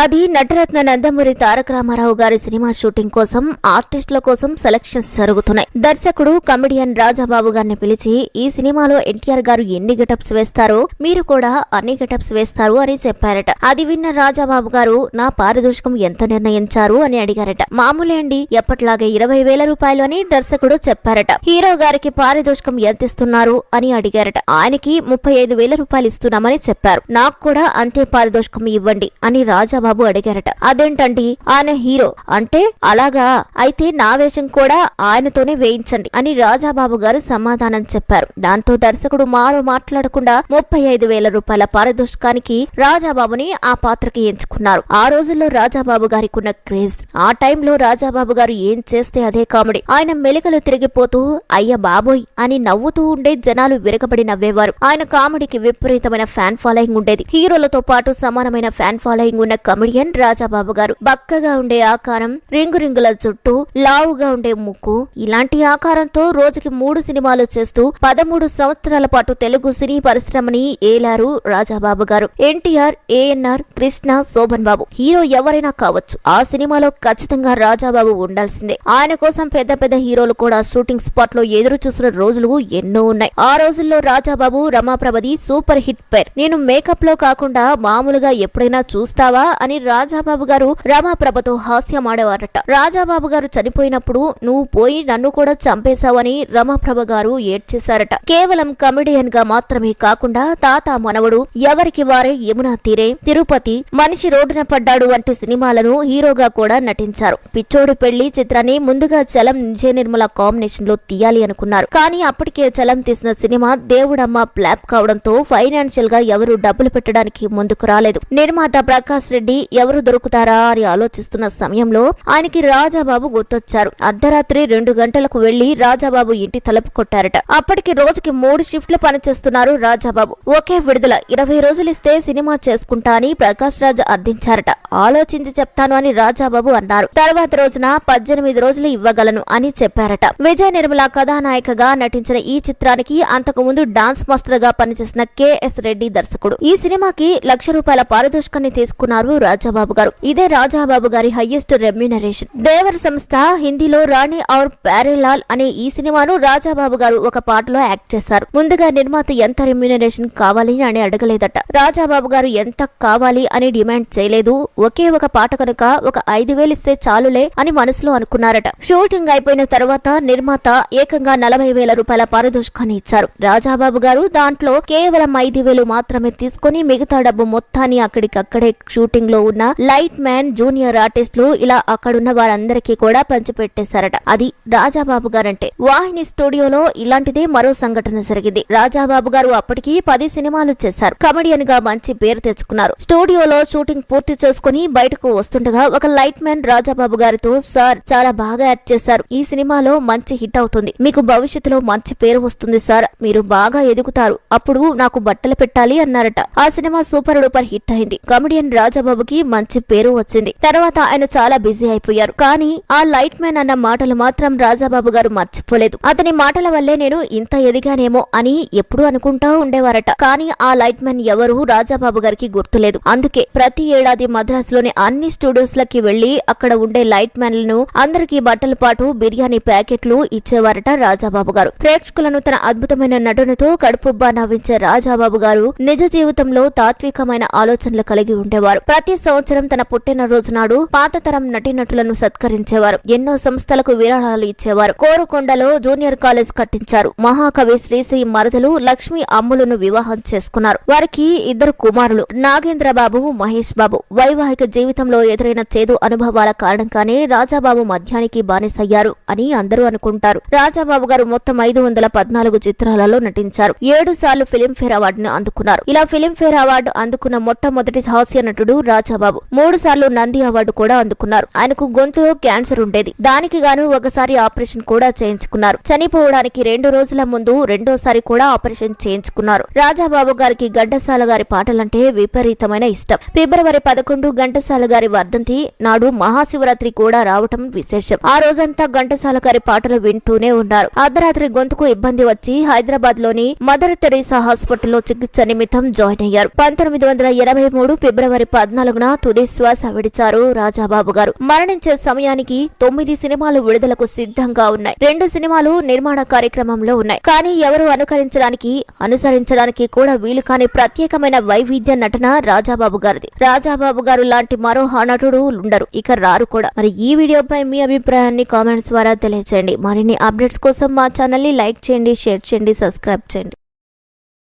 అది నటరత్న నందమూరి తారక రామారావు గారి cinema shooting కోసం ఆర్టిస్టుల కోసం సెలక్షన్స్ జరుగుతున్నాయి. దర్శకుడు కమెడియన్ రాజాబాబు గారిని పిలిచి ఈ సినిమాలో ఎన్టీఆర్ గారు ఎన్ని గెటప్స్ వేస్తారో మీరు కూడా అన్ని గెటప్స్ వేస్తారు అని చెప్పారట. అది విన్న రాజాబాబు గారు నా పారితోషికం ఎంత నిర్ణయించారు అని అడిగారట. మామూలే అండి ఎప్పట్లాగే ఇరవై వేల రూపాయలు అని దర్శకుడు చెప్పారట. హీరో గారికి పారితోషికం ఎంత ఇస్తున్నారు అని అడిగారట. ఆయనకి ముప్పై ఐదు వేల రూపాయలు ఇస్తున్నామని చెప్పారు. నాకు కూడా అంతే పారితోషికం ఇవ్వండి అని రాజాబాబు అడిగారట. అదేంటండి? ఆయన హీరో. అంటే అలాగా? అయితే నా వేషం కూడా ఆయనతోనే వేయించండి అని రాజాబాబు గారు సమాధానం చెప్పారు. దాంతో దర్శకుడు మారో మాట్లాడకుండా ముప్పై ఐదు వేల రూపాయల పారితోషికానికి రాజాబాబుని ఆ పాత్రకి ఎంచుకున్నారు. ఆ రోజుల్లో రాజాబాబు గారికి ఉన్న క్రేజ్. ఆ టైంలో రాజాబాబు గారు ఏం చేస్తే అదే కామెడీ. ఆయన మెలికలు తిరిగిపోతూ అయ్య బాబోయ్ అని నవ్వుతూ ఉండే జనాలు విరగబడి నవ్వేవారు. ఆయన కామెడీకి విపరీతమైన ఫ్యాన్ ఫాలోయింగ్ ఉండేది. హీరోలతో పాటు సమానమైన ఫ్యాన్ ఫాలోయింగ్ ఉన్న కమెడియన్ రాజాబాబు గారు. బక్కగా ఉండే ఆకారం రింగు రింగుల చుట్టూ లావుగా ఉండే ముక్కు ఇలాంటి ఆకారంతో రోజుకి మూడు సినిమాలు చేస్తూ పదమూడు సంవత్సరాల పాటు తెలుగు సినీ పరిశ్రమని ఏలారు రాజాబాబు గారు. NTR ANR Krishna Sobhan Babu hero ఎవరైనా కావచ్చు. ఆ సినిమాలో ఖచ్చితంగా రాజాబాబు ఉండాల్సిందే. ఆయన కోసం పెద్ద పెద్ద హీరోలు కూడా షూటింగ్ స్పాట్లో ఎదురు చూసిన రోజులు ఎన్నో ఉన్నాయి. ఆ రోజుల్లో రాజాబాబు రమాప్రభది సూపర్ హిట్ పేర్. నేను మేకప్లో కాకుండా మామూలుగా ఎప్పుడైనా చూస్తావా? అని రాజాబాబు గారు రమాప్రభతో హాస్యం ఆడేవారట రాజాబాబు గారు చనిపోయినప్పుడు నువ్వు పోయి నన్ను కూడా చంపేశావని రమాప్రభ గారు ఏడ్చేశారట. కేవలం కమెడియన్గా మాత్రమే కాకుండా తాత మనవడు ఎవరికి వారే యమునా తీరే తిరుపతి మనిషి రోడ్డున పడ్డాడు వంటి సినిమాలను హీరోగా కూడా నటించారు. పిచ్చోడు పెళ్ళి చిత్రాన్ని ముందుగా చలం విజయ నిర్మల కాంబినేషన్లో తీయాలి అనుకున్నారు. కానీ అప్పటికే చలం తీసిన సినిమా దేవుడమ్మ ప్లాప్ కావడంతో ఫైనాన్షియల్గా ఎవరు డబ్బులు పెట్టడానికి ముందుకు రాలేదు. నిర్మాత ప్రకాష్ రెడ్డి ఎవరు దొరుకుతారా అని ఆలోచిస్తున్న సమయంలో ఆయనకి రాజాబాబు గుర్తొచ్చారు. అర్ధరాత్రి రెండు గంటలకు వెళ్ళి రాజాబాబు ఇంటి తలుపు కొట్టారట. అప్పటికి రోజుకి మూడు షిఫ్ట్లు పనిచేస్తున్నారు రాజాబాబు. ఒకే విడుదల ఇరవై రోజులు ఇస్తే సినిమా చేసుకుంటా అని ప్రకాష్ రాజ్ అర్థించారట. ఆలోచించి చెప్తాను అని రాజాబాబు అన్నారు. తర్వాత రోజున పద్దెనిమిది రోజులు ఇవ్వగలను అని చెప్పారట. విజయ నిర్మల కథానాయికగా నటించిన ఈ చిత్రానికి అంతకు ముందు డాన్స్ మాస్టర్గా పనిచేసిన కెఎస్ రెడ్డి దర్శకుడు. ఈ సినిమాకి లక్ష రూపాయల పారితోషికాన్ని తీసుకున్నారు రాజాబాబు గారు. ఇదే రాజాబాబు గారి హైయెస్ట్ రెమ్యునరేషన్ దేవర్ సంస్థ హిందీలో రాణి ఔర్ ప్యారేలాల్ అనే ఈ సినిమాను రాజాబాబు గారు ఒక పాటలో యాక్ట్ చేశారు. ముందుగా నిర్మాత ఎంత రెమ్యునరేషన్ కావాలి అని అడగలేదట. రాజాబాబు గారు ఎంత కావాలి అని డిమాండ్ చేయలేదు. ఒకే ఒక పాట కనుక ఒక ఐదు వేలు ఇస్తే చాలులే అని మనసులో అనుకున్నారట. షూటింగ్ అయిపోయిన తర్వాత నిర్మాత ఏకంగా నలభై వేల రూపాయల పారితోషికాన్ని ఇచ్చారు. రాజాబాబు గారు దాంట్లో కేవలం ఐదు వేలు మాత్రమే తీసుకుని మిగతా డబ్బు మొత్తాన్ని అక్కడికక్కడే షూటింగ్ లో ఉన్న లైట్ మ్యాన్ జూనియర్ ఆర్టిస్టులు ఇలా అక్కడున్న వారందరికీ కూడా పంచిపెట్టేశారట. అది రాజాబాబు గారంటే. వాహిని స్టూడియోలో ఇలాంటిదే మరో సంఘటన జరిగింది. రాజాబాబు గారు అప్పటికి పది సినిమాలు చేశారు. కమెడియన్గా మంచి పేరు తెచ్చుకున్నారు. స్టూడియోలో షూటింగ్ పూర్తి చేసుకుని బయటకు వస్తుండగా ఒక లైట్ మ్యాన్ రాజాబాబు గారితో సార్ చాలా బాగా యాక్ట్ చేశారు. ఈ సినిమాలో మంచి హిట్ అవుతుంది. మీకు భవిష్యత్తులో మంచి పేరు వస్తుంది సార్. మీరు బాగా ఎదుగుతారు. అప్పుడు నాకు బట్టలు పెట్టాలి అన్నారట. ఆ సినిమా సూపర్ డూపర్ హిట్ అయింది. కమెడియన్ బాబుకి మంచి పేరు వచ్చింది. తర్వాత ఆయన చాలా బిజీ అయిపోయారు. కానీ ఆ లైట్ మ్యాన్ అన్న మాటలు మాత్రం రాజాబాబు గారు మర్చిపోలేదు. అతని మాటల వల్లే నేను ఇంత ఎదిగానేమో అని ఎప్పుడు అనుకుంటా ఉండేవారట. కానీ ఆ లైట్ మ్యాన్ ఎవరు రాజాబాబు గారికి గుర్తులేదు. అందుకే ప్రతి ఏడాది మద్రాసులోని అన్ని స్టూడియోస్ లకి వెళ్ళి అక్కడ ఉండే లైట్ మ్యాన్లను అందరికీ బట్టల పాటు బిర్యానీ ప్యాకెట్లు ఇచ్చేవారట రాజాబాబు గారు. ప్రేక్షకులను తన అద్భుతమైన నటనతో కడుపుబ్బా నవ్వించే రాజాబాబు గారు నిజ జీవితంలో తాత్వికమైన ఆలోచనలు కలిగి ఉండేవారు. ప్రతి ప్రతి సంవత్సరం తన పుట్టినరోజు నాడు పాత తరం నటీనటులను సత్కరించేవారు. ఎన్నో సంస్థలకు విరాళాలు ఇచ్చేవారు. కోరుకొండలో జూనియర్ కాలేజ్ కట్టించారు. మహాకవి శ్రీశ్రీ మరదలు లక్ష్మి అమ్ములను వివాహం చేసుకున్నారు. వారికి ఇద్దరు కుమారులు నాగేంద్ర బాబు మహేష్ బాబు. వైవాహిక జీవితంలో ఎదురైన చేదు అనుభవాల కారణంగానే రాజాబాబు మధ్యానికి బానిసయ్యారు అని అందరూ అనుకుంటారు. రాజాబాబు గారు మొత్తం ఐదు వందల పద్నాలుగు చిత్రాలలో నటించారు. ఏడు సార్లు ఫిలింఫేర్ అవార్డును అందుకున్నారు. ఇలా ఫిలింఫేర్ అవార్డు అందుకున్న మొట్టమొదటి హాస్య నటుడు రాజాబాబు. మూడు సార్లు నంది అవార్డు కూడా అందుకున్నారు. ఆయనకు గొంతులో క్యాన్సర్ ఉండేది. దానికి గాను ఒకసారి ఆపరేషన్ కూడా చేయించుకున్నారు. చనిపోవడానికి రెండు రోజుల ముందు రెండోసారి కూడా ఆపరేషన్ చేయించుకున్నారు. రాజాబాబు గారికి ఘంటసాల గారి పాటలంటే విపరీతమైన ఇష్టం. ఫిబ్రవరి పదకొండు ఘంటసాల గారి వర్ధంతి నాడు మహాశివరాత్రి కూడా రావటం విశేషం. ఆ రోజంతా ఘంటసాల గారి పాటలు వింటూనే ఉన్నారు. అర్ధరాత్రి గొంతుకు ఇబ్బంది వచ్చి హైదరాబాద్లోని మదర్ తెరీసా హాస్పిటల్లో చికిత్స నిమిత్తం జాయిన్ అయ్యారు. పంతొమ్మిది వందల ఎనభై మూడు ఫిబ్రవరి పద్నాలుగు పద్నాలుగున తుది శ్వాస విడిచారు రాజాబాబు గారు. మరణించే సమయానికి తొమ్మిది సినిమాలు విడుదలకు సిద్ధంగా ఉన్నాయి. రెండు సినిమాలు నిర్మాణ కార్యక్రమంలో ఉన్నాయి. కానీ ఎవరు అనుకరించడానికి అనుసరించడానికి కూడా వీలు కాని ప్రత్యేకమైన వైవిధ్య నటన రాజాబాబు గారిది. రాజాబాబు గారు లాంటి మరో నటుడు ఉండరు. ఇక రారు కూడా. మరి ఈ వీడియోపై మీ అభిప్రాయాన్ని కామెంట్స్ ద్వారా తెలియచేయండి. మరిన్ని అప్డేట్స్ కోసం మా ఛానల్ని లైక్ చేయండి షేర్ చేయండి సబ్స్క్రైబ్ చేయండి.